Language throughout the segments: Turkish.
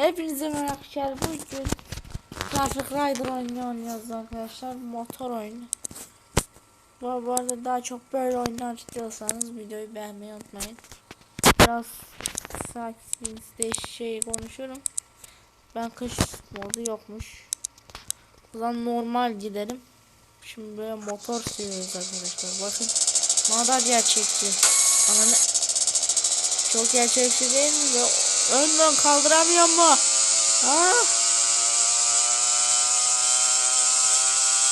Hepinize merhaba arkadaşlar. Bugün Traffic Rider oyunu oynuyoruz arkadaşlar. Motor oyunu. Bu, arada daha çok böyle oyunlar istiyorsanız videoyu beğenmeyi unutmayın. Biraz sakin şey konuşuyorum. Ben kış modu yokmuş. O zaman normal gidelim. Şimdi böyle motor sürüyoruz arkadaşlar. Bakın. Ne gerçekçi. Ama ne? Çok gerçekçi değil mi? Ve Önden kaldıramıyor mu? Ha?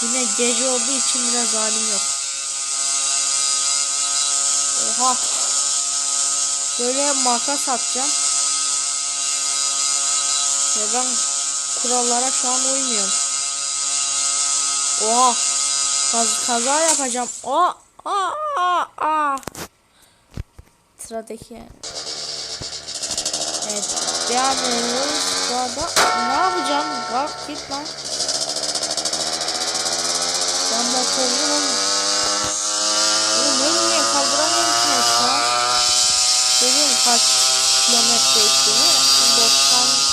Yine gece olduğu için biraz halim yok. Oha. Böyle makas atacağım. Ve ben kurallara şu an uymuyorum. Oha. Kaz kaza yapacağım. Aa, aa, aa. Sıradaki. Devam ediyoruz. Bu arada ne yapacağım? Kalk git lan. Ben motorluyum. Oğlum ben niye kaldıramıyorum ki an? Görüyorum kaç kilometre ettiğini. 90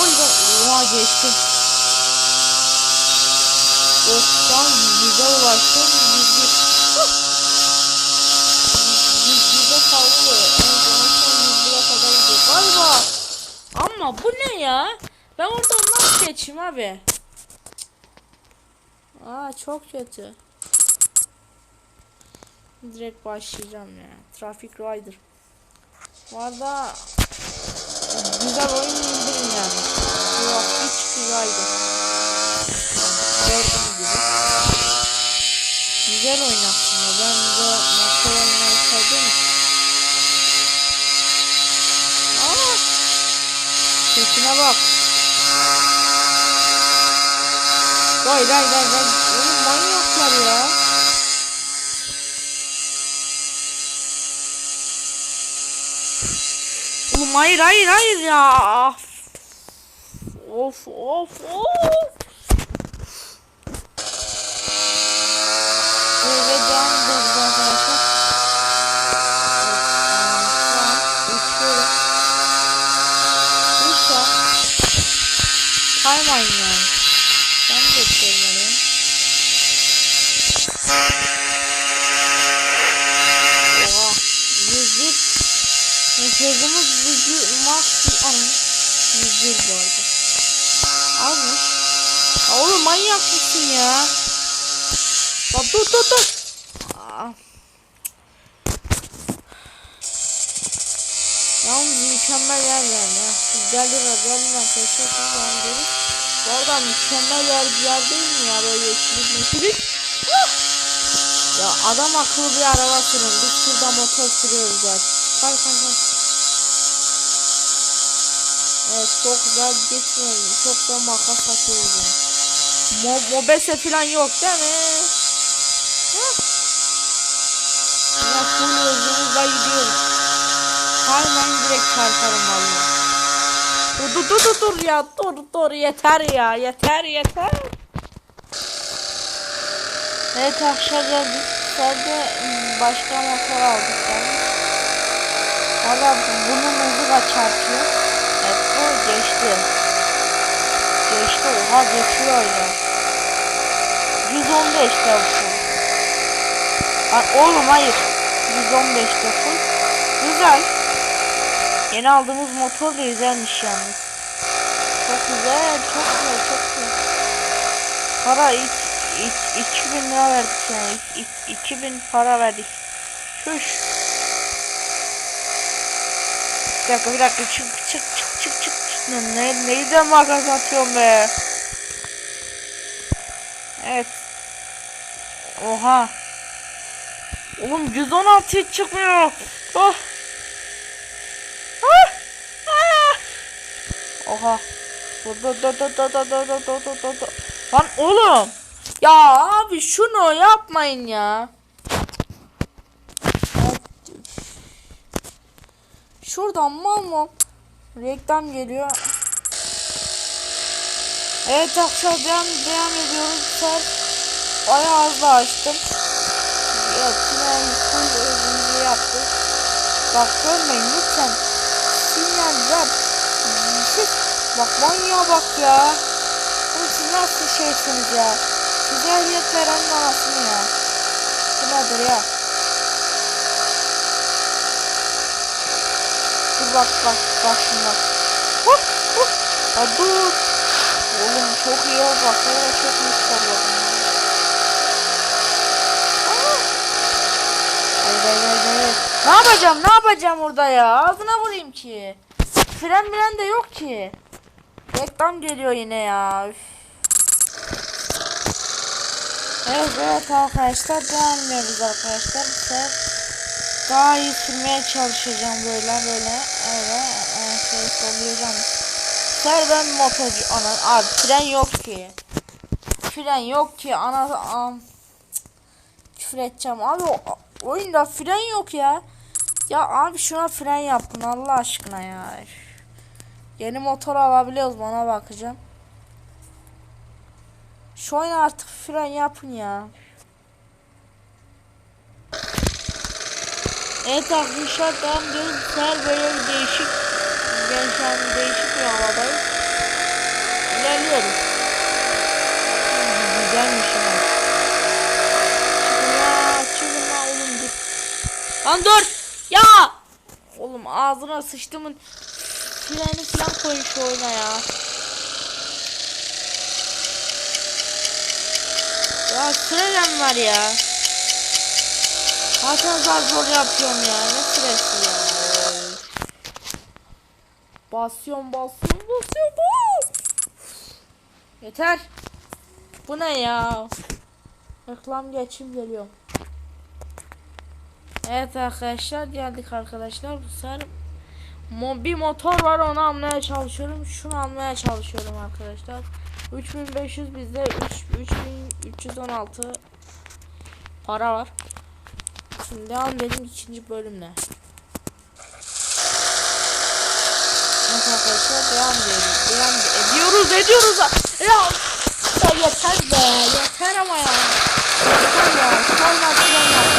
Oy be. Oha geçtim. 90 100'e ulaştım. 101. Bu ne ya? Ben orada nasıl geçeyim abi? Aa çok kötü. Direkt başlayacağım ya. Traffic Rider. Arada güzel oyun indirin yani. Traffic Rider. Gördüğünüz gibi. Güzel oyun aslında. Ben de motor oynamayı için. Aa! Sesine bak. Vay vay vay vay. Oğlum manyaklar ya. Oğlum hayır hayır hayır ya. Of of of. Böyle devam ediyoruz arkadaşlar. Evet, şu an uçuyorum. Lütfen. Kaymayın yani. Ben de oraya. Oha. Yüzük. Hızımız yüzü max anın. Yüzür bu arada. Azmış. Ya oğlum manyak mısın ya? Dur dur dur. Aa. Mükemmel yer yani. ya. Siz gelin gelin arkadaşlar. Gidelim. Bu arada mükemmel yer bir yer değil mi ya? Böyle yeşillik meşillik. Ah! Ya adam akıllı bir araba sürün. Biz şurada motor sürüyoruz zaten. Kay kay kay. Evet çok güzel geçmiyor. Çok da makas atıyoruz yani. Mo mobese falan yok değil mi? Hah. Ya full hızımızla gidiyoruz. Hemen direkt çarparım valla. Dur dur dur dur ya dur dur yeter ya yeter yeter. Evet arkadaşlar biz sadece başka motor aldık yani. Valla bunun hızı da çarpıyor. Evet bu geçti. Geçti oha geçiyor ya. 115 de bu. Lan oğlum hayır. 115 de full. Güzel. Yeni aldığımız motor da güzelmiş yalnız. Çok güzel, çok güzel, çok güzel. Para ilk, ilk 2000 lira verdik yani. İlk, ilk, 2000 para verdik. Şuş. Bir dakika bir dakika çık çık çık çık çık. çık. Ne, neyden makas atıyorum be. Evet. Oha. Oğlum 116 hiç çıkmıyor. Oh. Dur. Lan oğlum. Ya abi şunu yapmayın ya. Şuradan mal mal reklam geliyor. Evet arkadaşlar devam, devam ediyoruz. Sen bayağı hızlı açtım. Evet yine full yaptık. Bak görmeyin lütfen. Sinyal ver. Bak manyağa bak ya. Oğlum siz nasıl şeysiniz ya? Size ehliyet verenin anasını ya. Bu nedir ya? Dur bak bak bak şimdi bak. Hop hop. Ya dur. Oğlum çok iyi ol bak. Öyle çok hayır hayır. Ne yapacağım ne yapacağım orada ya? Ağzına vurayım ki. Fren miren de yok ki. Reklam geliyor yine ya. Evet arkadaşlar devam ediyoruz arkadaşlar. Bu daha iyi sürmeye çalışacağım böyle böyle. Evet şey sollayacağım. Sefer ben motorcu ana abi fren yok ki. Fren yok ki ana am. Küfür edeceğim abi o, oyunda fren yok ya. Ya abi şuna fren yapın Allah aşkına ya. Yeni motor alabiliyoruz bana bakacağım. Şu oyun artık fren yapın ya. Evet arkadaşlar devam ediyoruz. Bu sefer böyle bir değişik an değişik bir havadayım. İlerliyoruz. Güzelmiş ama. Çıkın ya, çıkın ya oğlum dur. Lan dur! Ya! Oğlum ağzına sıçtımın freni falan koyun şu oyuna ya. Ya sürelem var ya. Zaten zar zor yapıyorum ya. Ne süresi ya. Basıyorum basıyorum basıyorum. bas! Yeter. Bu ne ya? Reklam geçim geliyor. Evet arkadaşlar geldik arkadaşlar. Bu sefer mo bir motor var onu almaya çalışıyorum. Şunu almaya çalışıyorum arkadaşlar. 3500 bizde 3 3316 para var. Şimdi devam edelim ikinci bölümle. Evet arkadaşlar devam ediyoruz. Devam ediyoruz ediyoruz. Ya, ya yeter be yeter ama ya. Yeter ya. Sonra tren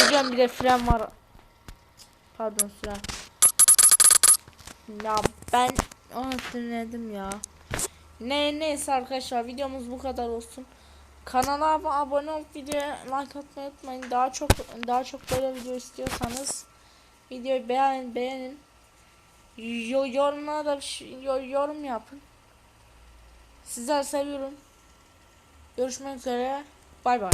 Söyleyeceğim bir de fren var. Pardon fren. Ya ben onu dinledim ya. Ne neyse arkadaşlar videomuz bu kadar olsun. Kanala ab- abone olup videoya like atmayı unutmayın. Daha çok daha çok böyle video istiyorsanız videoyu beğen beğenin. Yo, yorumlara da bir şey- yo- yorum yapın. Sizleri seviyorum. Görüşmek üzere. Bay bay.